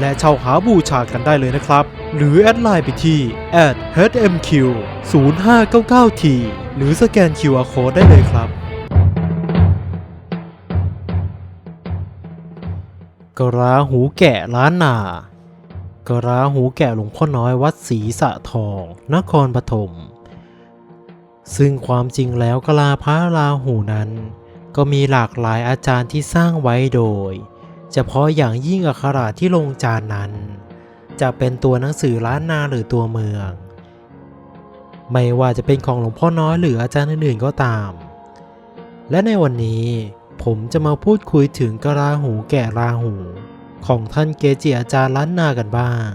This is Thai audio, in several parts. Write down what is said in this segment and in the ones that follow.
และเช่าหาบูชากันได้เลยนะครับ หรือแอดไลน์ไปที่ @hmq 0599t หรือสแกน QR Code ได้เลยครับ กระหูแกะล้านนากระหูแกะหลวงพ่อน้อยวัดศรีสะทอง นครปฐมซึ่งความจริงแล้วกะลาพระราหูนั้น ก็มีหลากหลายอาจารย์ที่สร้างไว้โดย เฉพาะอย่างยิ่งอักขระที่ลงจานนั้น จะเป็นตัวหนังสือล้านนาหรือตัวเมือง ไม่ว่าจะเป็นของหลวงพ่อน้อยหรืออาจารย์อื่นๆก็ตาม และในวันนี้ผมจะมาพูดคุยถึงกะลาหูแก่ราหู ของท่านเกจิอาจารย์ล้านนากันบ้าง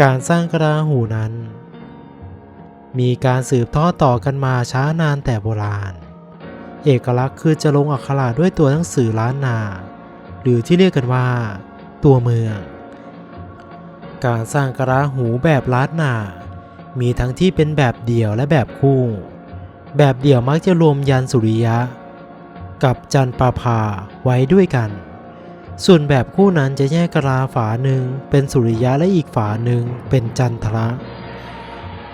การสร้างกะลาหูนั้น มีการสืบทอดต่อกันมาช้านานแต่โบราณ เอกลักษณ์คือจะลงอักขระด้วยตัวหนังสือล้านนา รือที่เรียกกันว่า ตัวเมือง การสร้างกระหูแบบล้านนา มีทั้งที่เป็นแบบเดี่ยวและแบบคู่ แบบเดี่ยวมักจะรวมยันสุริยะ กับจันประภาไว้ด้วยกัน ส่วนแบบคู่นั้นจะแยกกระลาฝาหนึ่งเป็นสุริยะและอีกฝาหนึ่งเป็นจันทระ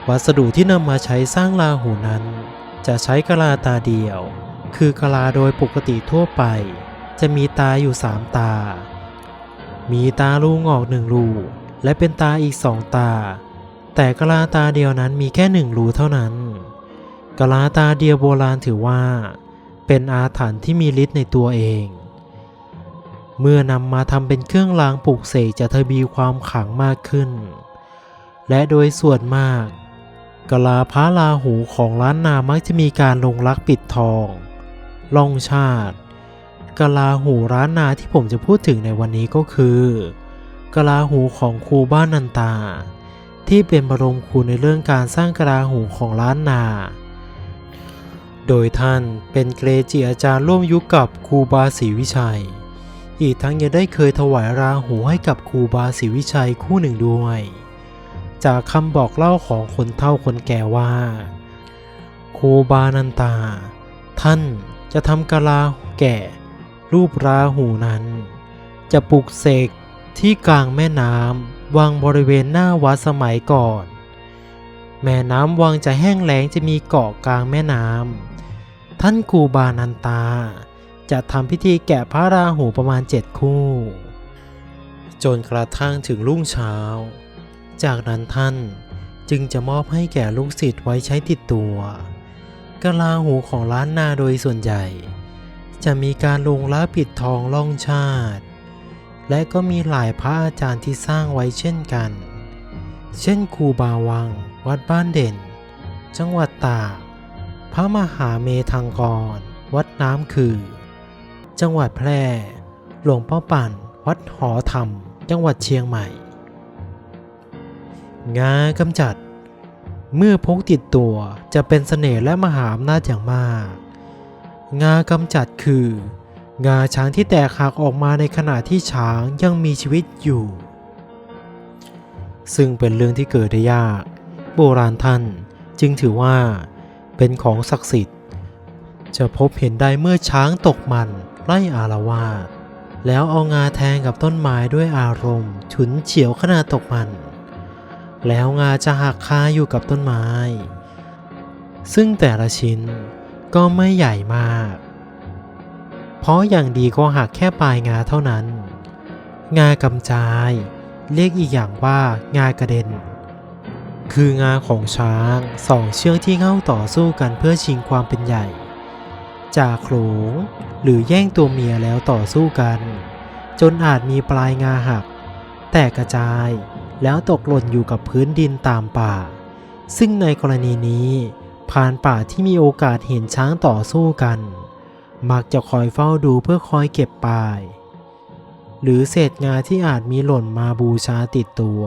วัสดุที่นำมาใช้สร้างราหูนั้น จะใช้กะลาตาเดียว คือกะลาโดยปกติทั่วไป จะมีตาอยู่สามตา มีตาลูงอกหนึ่งรูและเป็นตาอีกสองตา แต่กะลาตาเดียวนั้นมีแค่หนึ่งรูเท่านั้น กะลาตาเดียวโบราณถือว่า เป็นอาถรรพ์ที่มีฤทธิ์ในตัวเอง เมื่อนำมาทำเป็นเครื่องรางปลูกเสกจะทวีความขลังมากขึ้น และโดยส่วนมากกะลาพระราหูของล้านนามักจะมีการลงรักปิดทองล่องชาติ กะลาหูร้านนาที่ผมจะพูดถึงในวันนี้ก็คือกะลาหูของครูบ้านนันตา ที่เป็นบรมครูในเรื่องการสร้างกะลาหูของล้านนา โดยท่านเป็นเกรจิอาจารย์ร่วมยุคกับครูบาศรีวิชัย อีกทั้งยังได้เคยถวายราหูให้กับครูบาศรีวิชัยคู่หนึ่งด้วย จากคำบอกเล่าของคนเฒ่าคนแก่ว่าครูบานันตา ท่านจะทำกะลาแก่ รูปราหูนั้น จะปลุกเสกที่กลางแม่น้ำวางบริเวณหน้าวัดสมัยก่อน แม่น้ำวังจะแห้งแล้งจะมีเกาะกลางแม่น้ำท่านครูบานันตา จะทำพิธีแกะพระราหูประมาณเจ็ดคู่ จนกระทั่งถึงรุ่งเช้า จากนั้นท่านจึงจะมอบให้แก่ลูกศิษย์ไว้ใช้ติดตัวกะลาหูของล้านนาโดยส่วนใหญ่ จะมีการลงล้าปิดทองล่องชาติ และก็มีหลายพระอาจารย์ที่สร้างไว้เช่นกัน เช่นครูบาวัง วัดบ้านเด่น จังหวัดตาก พระมหาเมธังกร วัดน้ำคือ จังหวัดแพร่ หลวงพ่อปั่น วัดหอธรรม จังหวัดเชียงใหม่ งากำจัด เมื่อพกติดตัวจะเป็นเสน่ห์และมหาอำนาจอย่างมาก งากำจัดคือ งาช้างที่แตกหักออกมาในขณะที่ช้างยังมีชีวิตอยู่ ซึ่งเป็นเรื่องที่เกิดได้ยาก โบราณท่านจึงถือว่า เป็นของศักดิ์สิทธิ์ จะพบเห็นได้เมื่อช้างตกมันไล่อารวาสแล้วเอางาแทงกับต้นไม้ด้วยอารมณ์ฉุนเฉียวขณะตกมัน แล้วงาจะหักคาอยู่กับต้นไม้ ซึ่งแต่ละชิ้น ก็ไม่ใหญ่มาก เพราะอย่างดีก็หักแค่ปลายงาเท่านั้น งากำจาย เรียกอีกอย่างว่างากระเด็น คืองาของช้างสองเชือกที่เข้าต่อสู้กันเพื่อชิงความเป็นใหญ่ จากโขลงหรือแย่งตัวเมียแล้วต่อสู้กัน จนอาจมีปลายงาหัก แตกกระจายแล้วตกหล่นอยู่กับพื้นดินตามป่า ซึ่งในกรณีนี้ พรานป่าที่มีโอกาสเห็นช้างต่อสู้กัน มักจะคอยเฝ้าดูเพื่อคอยเก็บปลาย หรือเศษงาที่อาจมีหล่นมาบูชาติดตัว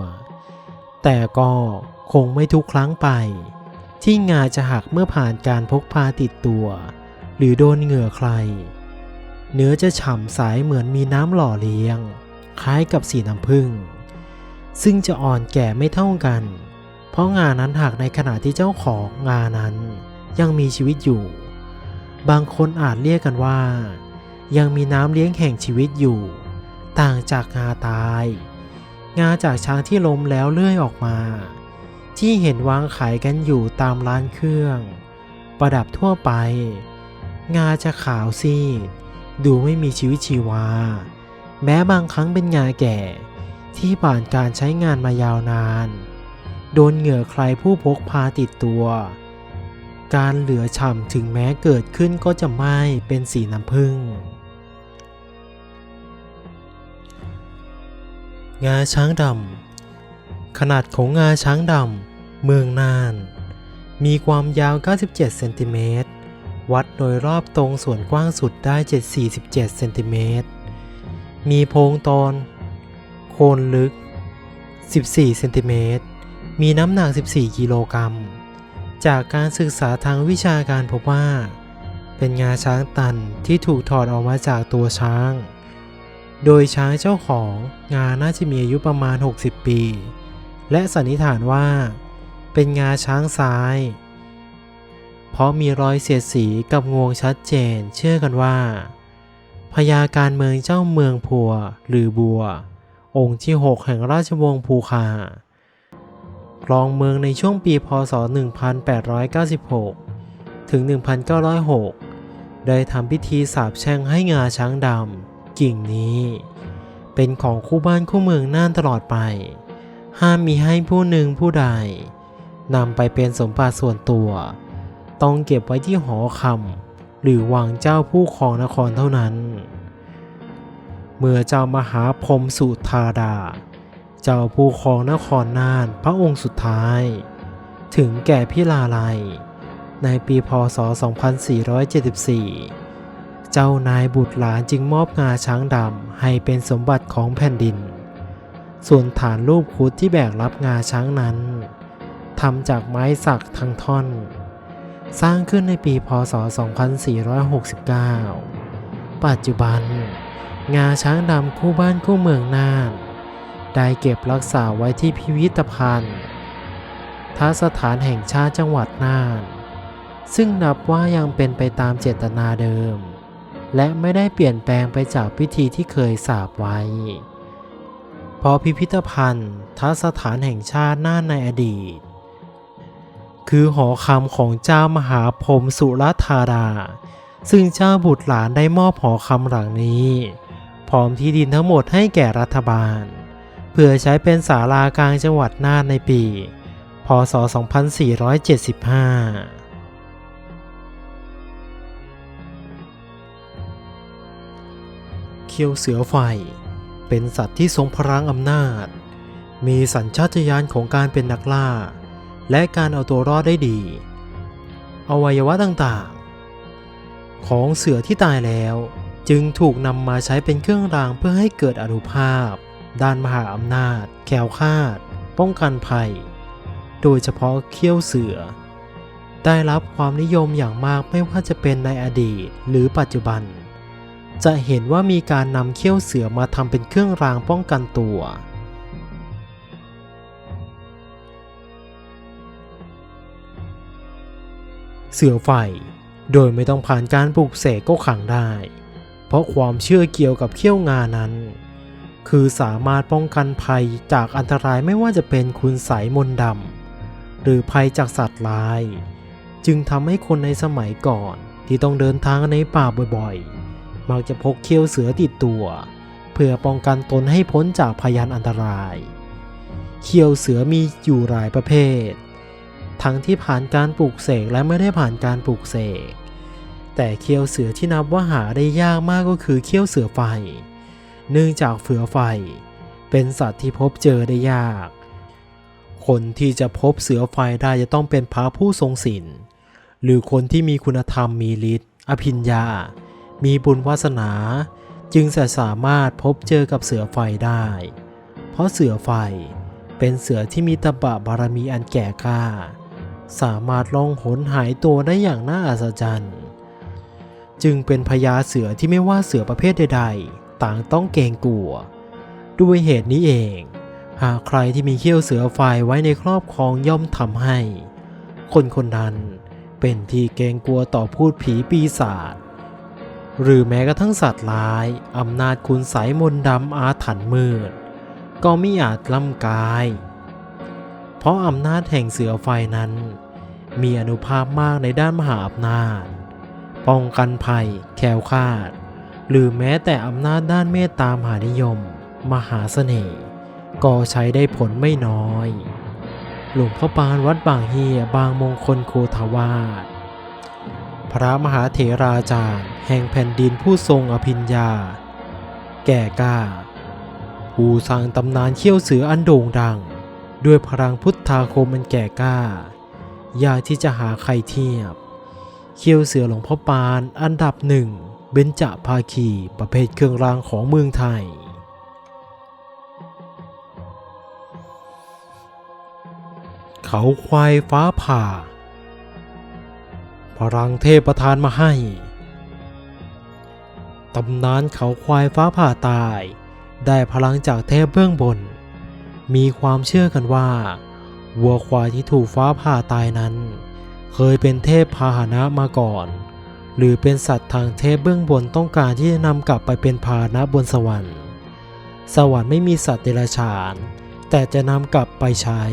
แต่ก็คงไม่ทุกครั้งไป ที่งาจะหักเมื่อผ่านการพกพาติดตัว หรือโดนเหงื่อใคร เนื้อจะฉ่ำใสเหมือนมีน้ำหล่อเลี้ยง คล้ายกับสีน้ำผึ้งซึ่งจะอ่อนแก่ไม่เท่ากัน เพราะงานั้นหักในขณะที่เจ้าของงานั้น ยังมีชีวิตอยู่ บางคนอาจเรียกกันว่า ยังมีน้ำเลี้ยงแห่งชีวิตอยู่ ต่างจากงาตาย งาจากช้างที่ล้มแล้วเลื่อยออกมา ที่เห็นวางขายกันอยู่ตามร้านเครื่อง ประดับทั่วไป งาจะขาวซีดดูไม่มีชีวิตชีวา แม้บางครั้งเป็นงาแก่ที่ผ่านการใช้งานมายาวนาน โดนเหงื่อใครผู้พกพาติดตัว การเหลือฉ่ำถึงแม้เกิดขึ้นก็จะไม่เป็นสีน้ำผึ้งงาช้างดำขนาดของงาช้างดำเมืองน่าน มีความยาว 97 เซนติเมตร วัดโดยรอบตรงส่วนกว้างสุดได้ 747 เซนติเมตร มีโพรงตอน โคนลึก 14 เซนติเมตร มีน้ำหนัก 14 กิโลกรัม จากการศึกษาทางวิชาการพบว่า เป็นงาช้างตันที่ถูกถอดออกมาจากตัวช้าง โดยช้างเจ้าของงาน่าจะมีอายุประมาณ 60 ปี และสันนิษฐานว่า เป็นงาช้างซ้าย เพราะมีรอยเสียดสีกับงวงชัดเจนเชื่อกันว่าพญาการเมืองเจ้าเมืองพัวหรือบัว องค์ที่ 6 แห่งราชวงศ์ภูคา ครองเมืองในช่วงปีพศ 1896 ถึง 1906 ได้ทำพิธีสาบแช่งให้งาช้างดำกิ่งนี้ เป็นของคู่บ้านคู่เมืองน่านตลอดไป ห้ามมีให้ผู้หนึ่งผู้ใดนำไปเป็นสมบัติส่วนตัว ต้องเก็บไว้ที่หอคำหรือวังเจ้าผู้ครองนครเท่านั้น เมื่อเจ้ามหาพรมสุธาดา เจ้าผู้ครองนครน่านพระองค์สุดท้าย ถึงแก่พิลาลัย ในปีพศ 2474 เจ้านายบุตรหลานจึงมอบงาช้างดำให้เป็นสมบัติของแผ่นดิน ส่วนฐานรูปครุฑที่แบกรับงาช้างนั้นทำจากไม้สักทั้งท่อน สร้างขึ้นในปีพศ 2469 ปัจจุบัน งาช้างดำคู่บ้านคู่เมืองน่าน ได้เก็บรักษาไว้ที่พิพิธภัณฑ์ทัสถานแห่งชาติจังหวัดน่าน ซึ่งนับว่ายังเป็นไปตามเจตนาเดิม และไม่ได้เปลี่ยนแปลงไปจากพิธีที่เคยสาบไว้เพราะพิพิธภัณฑ์ทัสถานแห่งชาติน่านในอดีต คือหอคำของเจ้ามหาพรมสุรธาดาซึ่งเจ้าบุตรหลานได้มอบหอคำหลังนี้ พร้อมที่ดินทั้งหมดให้แก่รัฐบาล พื่อใช้เป็นศาลากลางจังหวัดน่านในปี พศ 2475 เคียวเสือไฟ เป็นสัตว์ที่ทรงพลังอำนาจ มีสัญชาตญาณของการเป็นนักล่า และการเอาตัวรอดได้ดี อวัยวะต่างๆ ของเสือที่ตายแล้วจึงถูกนำมาใช้เป็นเครื่องรางเพื่อให้เกิดอนุภาพ ด้านมหาอำนาจแขวคาด ป้องกันภัย โดยเฉพาะเขี้ยวเสือ ได้รับความนิยมอย่างมากไม่ว่าจะเป็นในอดีตหรือปัจจุบัน จะเห็นว่ามีการนำเขี้ยวเสือมาทำเป็นเครื่องรางป้องกันตัว เสือไฟ โดยไม่ต้องผ่านการปลูกเสกก็ขังได้ เพราะความเชื่อเกี่ยวกับเขี้ยวงานั้น คือสามารถป้องกันภัยจากอันตรายไม่ว่าจะเป็นคุณไสยมนต์ดำหรือภัยจากสัตว์ร้าย จึงทำให้คนในสมัยก่อนที่ต้องเดินทางในป่าบ่อยๆ มักจะพกเขี้ยวเสือติดตัว เพื่อป้องกันตนให้พ้นจากพยานอันตราย เขี้ยวเสือมีอยู่หลายประเภท ทั้งที่ผ่านการปลูกเสกและไม่ได้ผ่านการปลูกเสกแต่เขี้ยวเสือที่นับว่าหาได้ยากมากก็คือเขี้ยวเสือไฟ เนื่องจากเฟือไฟ เป็นสัตว์ที่พบเจอได้ยาก คนที่จะพบเสือไฟได้จะต้องเป็นพระผู้ทรงศีลหรือคนที่มีคุณธรรมมีฤทธิ์อภิญญา มีบุญวาสนา จึงจะสามารถพบเจอกับเสือไฟได้ เพราะเสือไฟเป็นเสือที่มีตบะบารมีอันแก่กล้า สามารถล่องหนหายตัวได้อย่างน่าอัศจรรย์ จึงเป็นพญาเสือที่ไม่ว่าเสือประเภทใดๆ ต่างต้องเกรงกลัว ด้วยเหตุนี้เอง หากใครที่มีเขี้ยวเสือไฟไว้ในครอบครองย่อมทำให้ คนคนนั้นเป็นที่เกรงกลัวต่อพูดผีปีศาจหรือแม้กระทั่งสัตว์ร้ายอำนาจคุณไสยมนต์ดำอาถรรพ์มืด ก็ไม่อาจล้ำกาย เพราะอำนาจแห่งเสือไฟนั้น มีอนุภาพมากในด้านมหาอำนาจ ป้องกันภัยแคล้วคาด หรือแม้แต่อำนาจด้านเมตตามหานิยม มหาเสน่ห์ ก็ใช้ได้ผลไม่น้อย หลวงพ่อปานวัดบางเฮียบางมงคลโคทวาสพระมหาเถราจารย์แห่งแผ่นดินผู้ทรงอภิญญา แก่กล้า ผู้สร้างตำนานเขี้ยวเสืออันโด่งดัง ด้วยพลังพุทธาคมอันแก่กล้ายากที่จะหาใครเทียบ เขี้ยวเสือหลวงพ่อปานอันดับหนึ่ง เบญจภาคีประเภทเครื่องรางของเมืองไทย เขาควายฟ้าผ่า พลังเทพประทานมาให้ ตำนานเขาควายฟ้าผ่าตาย ได้พลังจากเทพเบื้องบน มีความเชื่อกันว่าวัวควายที่ถูกฟ้าผ่าตายนั้น เคยเป็นเทพพาหนะมาก่อน หรือเป็นสัตว์ทางเทพเบื้องบนต้องการที่จะนำกลับไปเป็นพาหนะบนสวรรค์ สวรรค์ไม่มีสัตว์เดรัจฉาน แต่จะนำกลับไปใช้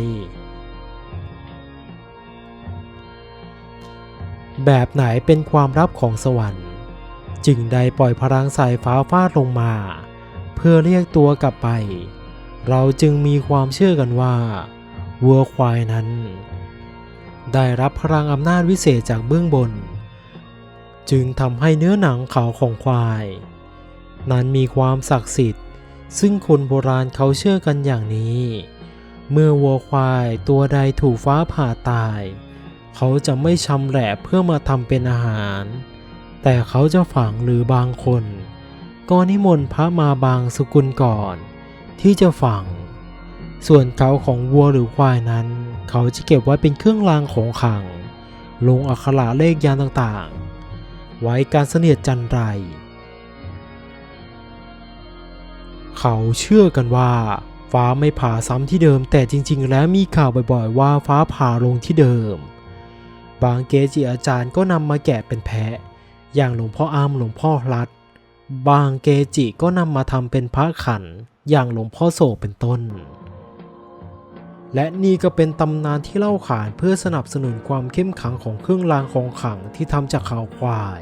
แบบไหนเป็นความลับของสวรรค์ จึงได้ปล่อยพลังสายฟ้าฟาดลงมา เพื่อเรียกตัวกลับไป เราจึงมีความเชื่อกันว่าวัวควายนั้น ได้รับพลังอำนาจวิเศษจากเบื้องบน จึงทำให้เนื้อหนังขาวของควาย นั้นมีความศักดิ์สิทธิ์ ซึ่งคนโบราณเขาเชื่อกันอย่างนี้ เมื่อวัวควายตัวใดถูกฟ้าผ่าตาย เขาจะไม่ชำแหละเพื่อมาทำเป็นอาหาร แต่เขาจะฝังหรือบางคนก็นิมนต์พระมาบางสกุลก่อน ที่จะฝัง ส่วนเขาของวัวหรือควายนั้น เขาจะเก็บไว้เป็นเครื่องรางของขลังลงอักขระเลขยานต่างๆ ไว้การเสนียดจันไร เขาเชื่อกันว่า ฟ้าไม่ผ่าซ้ำที่เดิม แต่จริง ๆ แล้วมีข่าวบ่อยๆ ว่าฟ้าผ่าลงที่เดิม บางเกจิอาจารย์ก็นำมาแกะเป็นแพะ อย่างหลวงพ่ออ้ามหลวงพ่อรัด บางเกจิก็นำมาทำเป็นพระขัน อย่างหลวงพ่อโศกเป็นต้นและนี่ก็เป็นตำนานที่เล่าขานเพื่อสนับสนุนความเข้มขังของเครื่องรางของขลังที่ทำจากข่าวควาย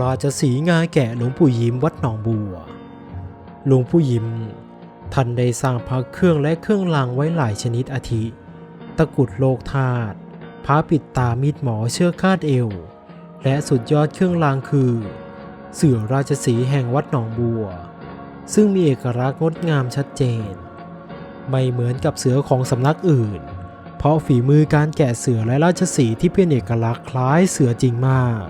ราชสีงาแกะหลวงปู่ยิ้มวัดหนองบัว หลวงปู่ยิ้มท่านได้สร้างพระเครื่องและเครื่องรางไว้หลายชนิดอาทิ ตะกุดโลกธาตุพระปิดตามีดหมอเชือกคาดเอว และสุดยอดเครื่องรางคือ เสือราชสีห์แห่งวัดหนองบัว ซึ่งมีเอกลักษณ์งดงามชัดเจน ไม่เหมือนกับเสือของสำนักอื่น เพราะฝีมือการแกะเสือและราชสีห์ที่เป็นเอกลักษณ์คล้ายเสือจริงมาก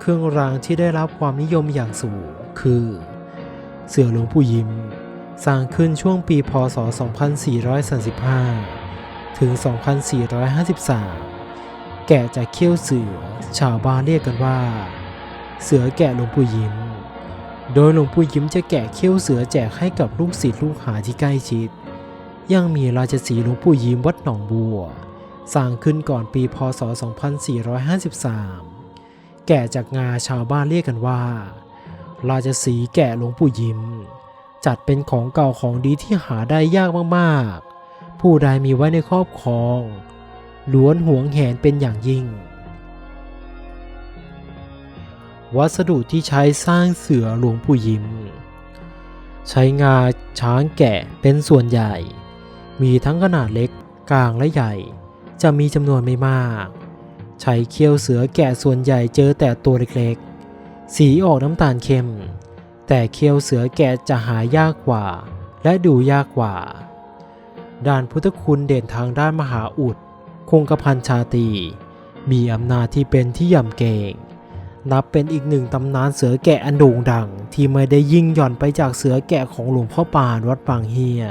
เครื่องรางที่ได้รับความนิยมอย่างสูงคือ เสือหลวงปู่ยิ้มสร้างขึ้นช่วงปีพศ 2435 ถึง 2453 แกะจากเขี้ยวเสือ ชาวบ้านเรียกกันว่า เสือแกะหลวงปู่ยิ้มโดยหลวงปู่ยิ้มจะแกะเขี้ยวเสือแจกให้กับลูกศิษย์ลูกหาที่ใกล้ชิด ยังมีราชสีห์หลวงปู่ยิ้มวัดหนองบัว สร้างขึ้นก่อนปีพศ 2453 แกะจากงาชาวบ้านเรียกกันว่า ราชสีแกะหลวงปู่ยิ้ม จัดเป็นของเก่าของดีที่หาได้ยากมากๆ ผู้ใดมีไว้ในครอบครองล้วนหวงแหนเป็นอย่างยิ่ง วัสดุที่ใช้สร้างเสือหลวงปู่ยิ้ม ใช้งาช้างแกะเป็นส่วนใหญ่ มีทั้งขนาดเล็กกลางและใหญ่ จะมีจำนวนไม่มาก ใช้เขี้ยวเสือแกะส่วนใหญ่เจอแต่ตัวเล็กๆ สีออกน้ำตาลเข้ม แต่เขี้ยวเสือแกะจะหายากกว่า และดูยากกว่า ด้านพุทธคุณเด่นทางด้านมหาอุด คงกระพันชาตีมีอำนาจที่เป็นที่ยำเกรงนับเป็นอีกหนึ่งตำนานเสือแกะอันโด่งดัง ที่ไม่ได้ยิ่งหย่อนไปจากเสือแกะของหลวงพ่อปานวัดบางเฮีย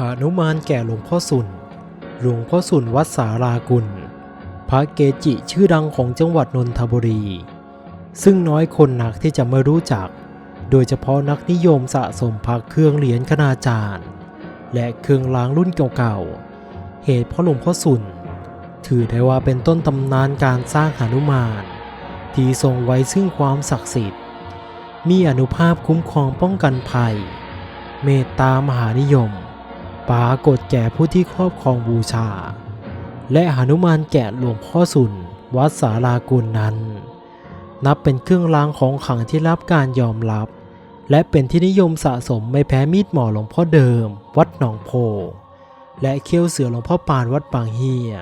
หานุมานแก่หลวงพ่อสุน หลวงพ่อสุนวัดสารากุล พระเกจิชื่อดังของจังหวัดนนทบุรี ซึ่งน้อยคนนักที่จะไม่รู้จัก โดยเฉพาะนักนิยมสะสมพระเครื่องเหรียญคณาจารย์ และเครื่องรางรุ่นเก่าๆ เหตุเพราะหลวงพ่อสุน ถือได้ว่าเป็นต้นตำนานการสร้างหานุมาน ที่ทรงไว้ซึ่งความศักดิ์สิทธิ์ มีอนุภาพคุ้มครองป้องกันภัย เมตตามหานิยม ปรากฏแก่ผู้ที่ครอบครองบูชา และหนุมานแกะหลวงพ่อสุนวัดสารากุลนั้น นับเป็นเครื่องรางของขลังที่รับการยอมรับ และเป็นที่นิยมสะสมไม่แพ้มีดหมอหลวงพ่อเดิม วัดหนองโพ และเขี้ยวเสือหลวงพ่อปานวัดบางเฮีย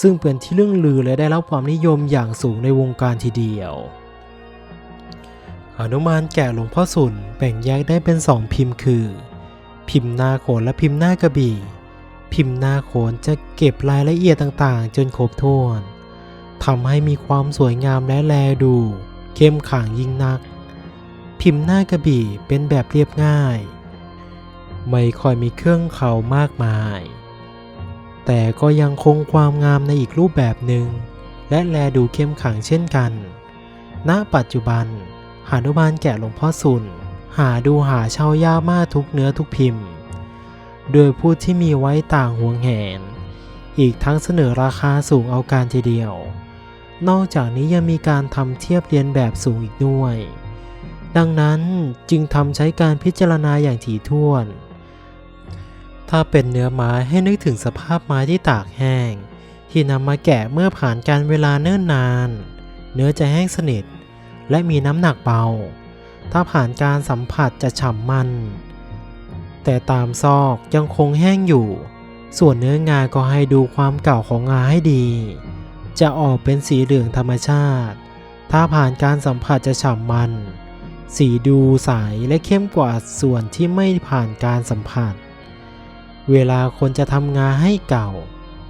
ซึ่งเป็นที่เรื่องลือและได้รับความนิยมอย่างสูงในวงการทีเดียวหนุมานแกะหลวงพ่อสุนแบ่งแยกได้เป็นสองพิมพ์คือ พิมพ์หน้าโขนและพิมพ์หน้ากระบี่ พิมพ์หน้าโขนจะเก็บรายละเอียดต่างๆ จนครบถ้วนทำให้มีความสวยงามและแลดู เข้มขลังยิ่งนัก พิมพ์หน้ากระบี่เป็นแบบเรียบง่าย ไม่ค่อยมีเครื่องเขามากมาย แต่ก็ยังคงความงามในอีกรูปแบบหนึ่ง และแลดูเข้มขลังเช่นกัน ณ ปัจจุบันหานุมานแกะหลวงพ่อสุน หาดูหาเช่ายากมากทุกเนื้อทุกพิมพ์ โดยผู้ที่มีไว้ต่างห่วงแหน อีกทั้งเสนอราคาสูงเอาการทีเดียว นอกจากนี้ยังมีการทำเทียบเรียนแบบสูงอีกด้วย ดังนั้นจึงทำใช้การพิจารณาอย่างถี่ถ้วน ถ้าเป็นเนื้อไม้ให้นึกถึงสภาพไม้ที่ตากแห้ง ที่นำมาแกะเมื่อผ่านการเวลาเนิ่นนาน เนื้อจะแห้งสนิท และมีน้ำหนักเบา ถ้าผ่านการสัมผัสจะฉ่ำมัน แต่ตามซอกยังคงแห้งอยู่ ส่วนเนื้องาก็ให้ดูความเก่าของงาให้ดี จะออกเป็นสีเหลืองธรรมชาติ ถ้าผ่านการสัมผัสจะฉ่ำมัน สีดูใสและเข้มกว่าส่วนที่ไม่ผ่านการสัมผัส เวลาคนจะทำงาให้เก่า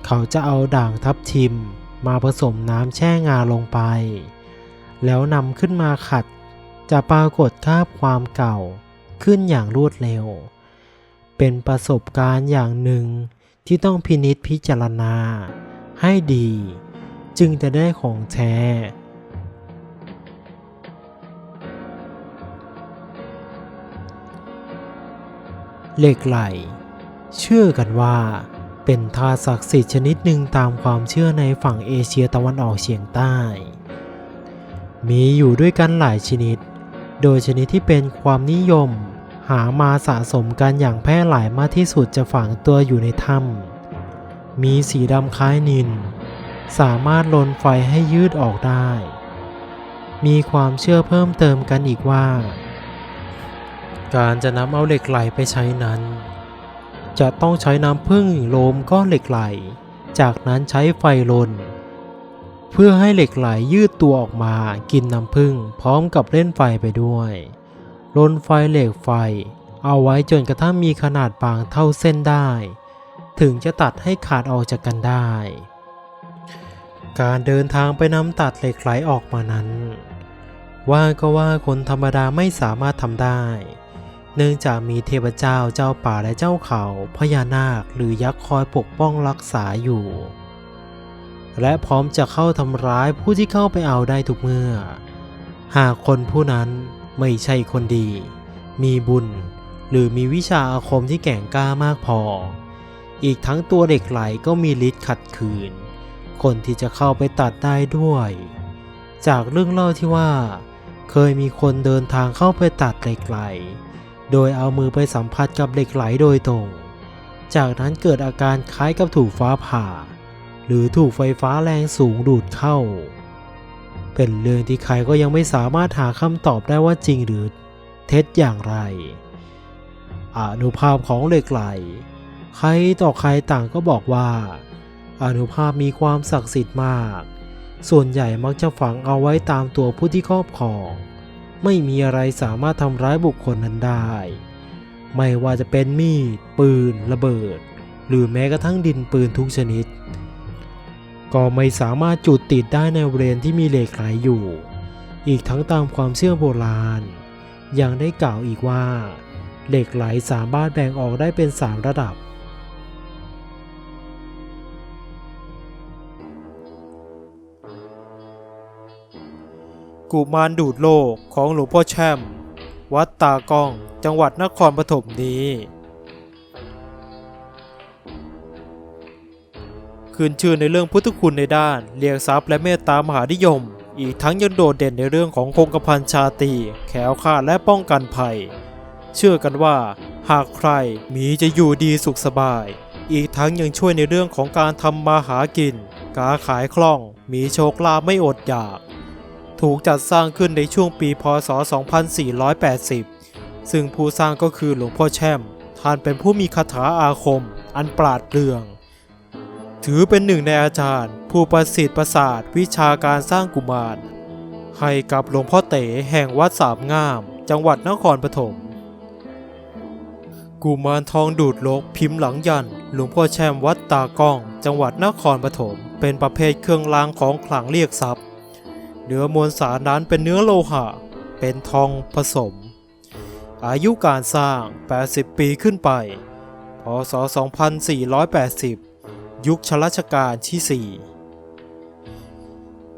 เขาจะเอาด่างทับทิมมาผสมน้ำแช่งาลงไป แล้วนำขึ้นมาขัด จะปรากฏคาบความเก่าขึ้นอย่างรวดเร็ว เป็นประสบการณ์อย่างหนึ่งที่ต้องพินิษพิจารณาให้ดี จึงจะได้ของแท้ เหล็กไหล เชื่อกันว่า เป็นธาตุศักดิ์สิทธิ์ชนิดหนึ่งตามความเชื่อในฝั่งเอเชียตะวันออกเฉียงใต้ มีอยู่ด้วยกันหลายชนิด โดยชนิดที่เป็นความนิยม หามาสะสมกันอย่างแพร่หลายมากที่สุดจะฝังตัวอยู่ในถ้ำมีสีดำคล้ายนิน สามารถลนไฟให้ยืดออกได้ มีความเชื่อเพิ่มเติมกันอีกว่า การจะนำเอาเหล็กไหลไปใช้นั้น จะต้องใช้น้ำผึ้งโลมก้อนเหล็กไหล จากนั้นใช้ไฟลน เพื่อให้เหล็กไหลยืดตัวออกมากินน้ำผึ้งพร้อมกับเล่นไฟไปด้วยลนไฟเหล็กไฟ เอาไว้จนกระทั่งมีขนาดบางเท่าเส้นได้ ถึงจะตัดให้ขาดออกจากกันได้ การเดินทางไปนำตัดเหล็กไหลออกมานั้น ว่าก็ว่าคนธรรมดาไม่สามารถทำได้ เนื่องจากมีเทพเจ้าเจ้าป่าและเจ้าเขาพญานาคหรือยักษ์คอยปกป้องรักษาอยู่ และพร้อมจะเข้าทำร้ายผู้ที่เข้าไปเอาได้ทุกเมื่อ หากคนผู้นั้นไม่ใช่คนดี มีบุญ หรือมีวิชาอาคมที่แก่งกล้ามากพอ อีกทั้งตัวเด็กไหลก็มีฤทธิ์ขัดขืน คนที่จะเข้าไปตัดได้ด้วย จากเรื่องเล่าที่ว่า เคยมีคนเดินทางเข้าไปตัดเหล็กไหล โดยเอามือไปสัมผัสกับเหล็กไหลโดยตรง จากนั้นเกิดอาการคล้ายกับถูกฟ้าผ่า หรือถูกไฟฟ้าแรงสูงดูดเข้า เป็นเรื่องที่ใครก็ยังไม่สามารถหาคำตอบได้ว่าจริงหรือเท็จอย่างไร อนุภาพของเหล็กไหล ใครต่อใครต่างก็บอกว่า อนุภาพมีความศักดิ์สิทธิ์มาก ส่วนใหญ่มักจะฝังเอาไว้ตามตัวผู้ที่ครอบครอง ไม่มีอะไรสามารถทำร้ายบุคคลนั้นได้ ไม่ว่าจะเป็นมีด ปืน ระเบิด หรือแม้กระทั่งดินปืนทุกชนิด ก็ไม่สามารถจุดติดได้ในบริเวณที่มีเหล็กไหลอยู่ อีกทั้งตามความเชื่อโบราณ ยังได้กล่าวอีกว่า เหล็กไหลสามารถแบ่งออกได้เป็นสามระดับ กุมารดูดโลกของหลวงพ่อแช่ม วัดตากล้องจังหวัดนครปฐมนี้ ขึ้นชื่อในเรื่องพุทธคุณในด้านเรียกทรัพย์และเมตตามหานิยม อีกทั้งยังโดดเด่นในเรื่องของคงกระพันชาตีแขวคาดและป้องกันภัย เชื่อกันว่า หากใครมีจะอยู่ดีสุขสบาย อีกทั้งยังช่วยในเรื่องของการทำมาหากินการขายคล่องมีโชคลาภไม่อดอยาก ถูกจัดสร้างขึ้นในช่วงปีพศ 2480 ซึ่งผู้สร้างก็คือหลวงพ่อแช่มท่านเป็นผู้มีคาถาอาคม อันปราดเปรื่อง ถือเป็นหนึ่งในอาจารย์ ผู้ประสิทธิ์ประสาทวิชาการสร้างกุมาร ให้กับหลวงพ่อเต๋แห่งวัดสามงาม จังหวัดนครปฐมกุมารทองดูดลกพิมพ์หลังยันหลวงพ่อแช่มวัดตากล้อง จังหวัดนครปฐมเป็นประเภทเครื่องรางของขลังเรียกทรัพย์ เนื้อมวลสารนั้นเป็นเนื้อโลหะ เป็นทองผสม อายุการสร้าง 80 ปีขึ้นไป พศ 2480 ยุคชรัชกาลที่ 4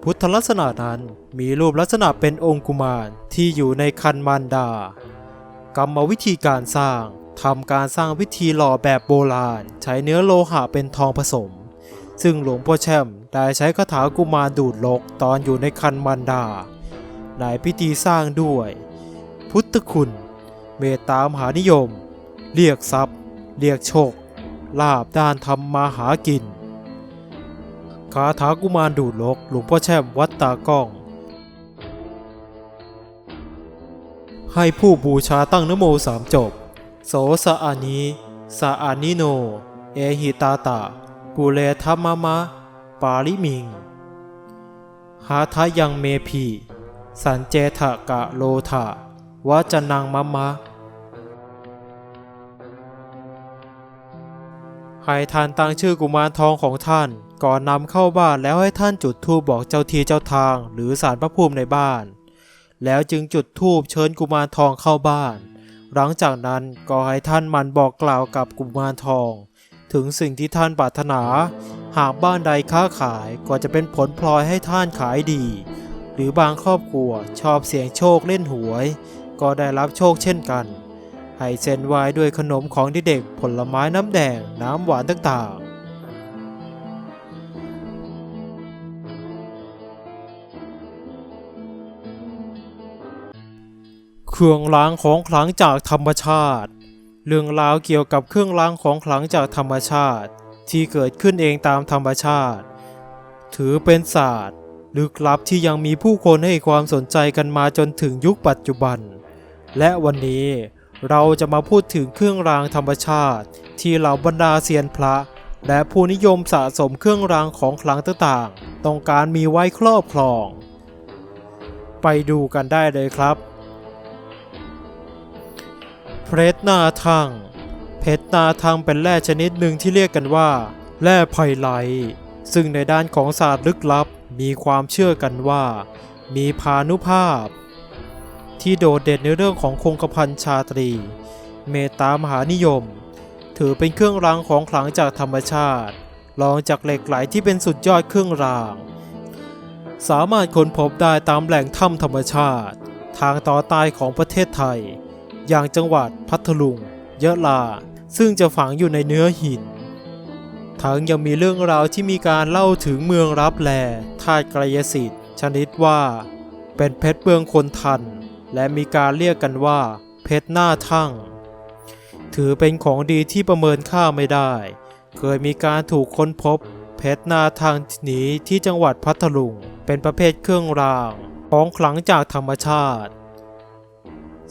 พุทธลักษณะนั้นมีรูปลักษณะเป็นองค์กุมารที่อยู่ในคันมารดา กรรมวิธีการสร้างทำการสร้างวิธีหล่อแบบโบราณ ใช้เนื้อโลหะเป็นทองผสม ซึ่งหลวงพ่อแช่มได้ใช้คาถากุมารดูดลกตอนอยู่ในคันมันดา ในพิธีสร้างด้วย พุทธคุณ เมตตามหานิยม เรียกทรัพย์ เรียกโชค ลาบด้านทำมาหากินคาถากุมารดูดลกหลวงพ่อแช่มวัดตากล้อง ให้ผู้บูชาตั้งนโมสามจบ โสสะอานิสะอานิโน เอหิตาตาปุเรธรรมมะ ปาลิมิง หาทายังเมพีสันเจทะกะโลทะวะจนังมะมะ ให้ท่านตั้งชื่อกุมารทองของท่าน ก่อนนำเข้าบ้านแล้วให้ท่านจุดธูปบอกเจ้าที่เจ้าทาง หรือสารพระภูมิในบ้าน แล้วจึงจุดธูปเชิญกุมารทองเข้าบ้าน หลังจากนั้นก็ให้ท่านมันบอกกล่าวกับกุมารทอง ถึงสิ่งที่ท่านปรารถนา หากบ้านใดค้าขายก็จะเป็นผลพลอยให้ท่านขายดี หรือบางครอบครัวชอบเสี่ยงโชคเล่นหวย ก็ได้รับโชคเช่นกัน ให้เซนไว้ด้วยขนมของเด็กๆผลไม้น้ำแดง น้ำหวานต่างๆเครื่องรางของขลังจากธรรมชาติ เรื่องราวเกี่ยวกับเครื่องรางของขลังจากธรรมชาติ ที่เกิดขึ้นเองตามธรรมชาติ ถือเป็นศาสตร์ลึกลับที่ยังมีผู้คนให้ความสนใจกันมาจนถึงยุคปัจจุบัน และวันนี้ เราจะมาพูดถึงเครื่องรางธรรมชาติ ที่เหล่าบรรดาเซียนพระ และผู้นิยมสะสมเครื่องรางของขลังต่างๆ ต้องการมีไว้ครอบครอง ไปดูกันได้เลยครับ เพชรนาทังเพชรนาทังเป็นแร่ชนิดหนึ่งที่เรียกกันว่าแร่ไพไลซึ่งในด้านของศาสตร์ลึกลับมีความเชื่อกันว่า มีพานุภาพ ที่โดดเด่นในเรื่องของคงกระพันชาตรี เมตามหานิยม ถือเป็นเครื่องรางของขลังจากธรรมชาติรองจากเหล็กไหลที่เป็นสุดยอดเครื่องราง สามารถค้นพบได้ตามแหล่งถ้ำธรรมชาติ ทางตอนใต้ของประเทศไทย อย่างจังหวัดพัทลุง ยะลา ซึ่งจะฝังอยู่ในเนื้อหินทั้งยังมีเรื่องราวที่มีการเล่าถึงเมืองรับแลธาตุกรยสิทธิ์ ชนิดว่า เป็นเพชรเบืองคนทัน และมีการเรียกกันว่า เพชรหน้าทั่ง ถือเป็นของดีที่ประเมินค่าไม่ได้ เคยมีการถูกค้นพบ เพชรหน้าทางนี้ที่จังหวัดพัทลุง เป็นประเภทเครื่องรางของขลังจากธรรมชาติ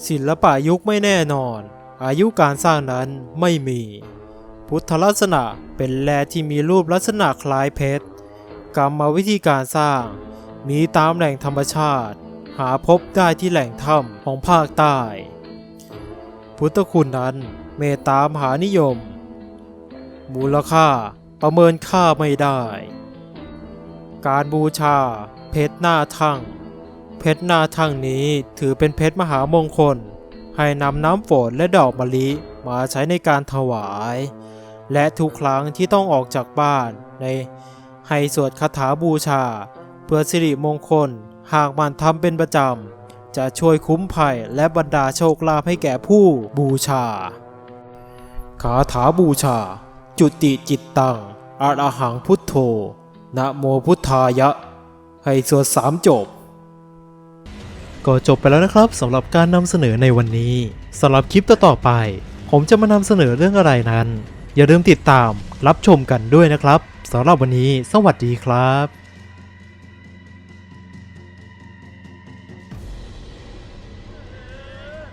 ศิลปะยุคไม่แน่นอน อายุการสร้างนั้นไม่มี พุทธลักษณะเป็นแร่ที่มีรูปลักษณะคล้ายเพชรกรรมวิธีการสร้างมีตามแหล่งธรรมชาติ หาพบได้ที่แหล่งถ้ำของภาคใต้ พุทธคุณนั้นเมตตามหานิยม มูลค่าประเมินค่าไม่ได้ การบูชา เพชรหน้าทั่ง เพชรหน้าทั่งนี้ถือเป็นเพชรมหามงคล ให้นำน้ำฝนและดอกมะลิมาใช้ในการถวาย และทุกครั้งที่ต้องออกจากบ้านในให้สวดคาถาบูชา เพื่อสิริมงคล หากมันทำเป็นประจำ จะช่วยคุ้มภัยและบรรดาโชคลาภให้แก่ผู้บูชาคาถาบูชา จุติจิตตังอาระหังพุทโธนะโมพุทธายะ ให้สวดสามจบ ก็จบไปแล้วนะครับสำหรับการนำเสนอในวันนี้สำหรับคลิปต่อๆไป ผมจะมานำเสนอเรื่องอะไรนั้น อย่าลืมติดตามรับชมกันด้วยนะครับสำหรับวันนี้ สวัสดีครับ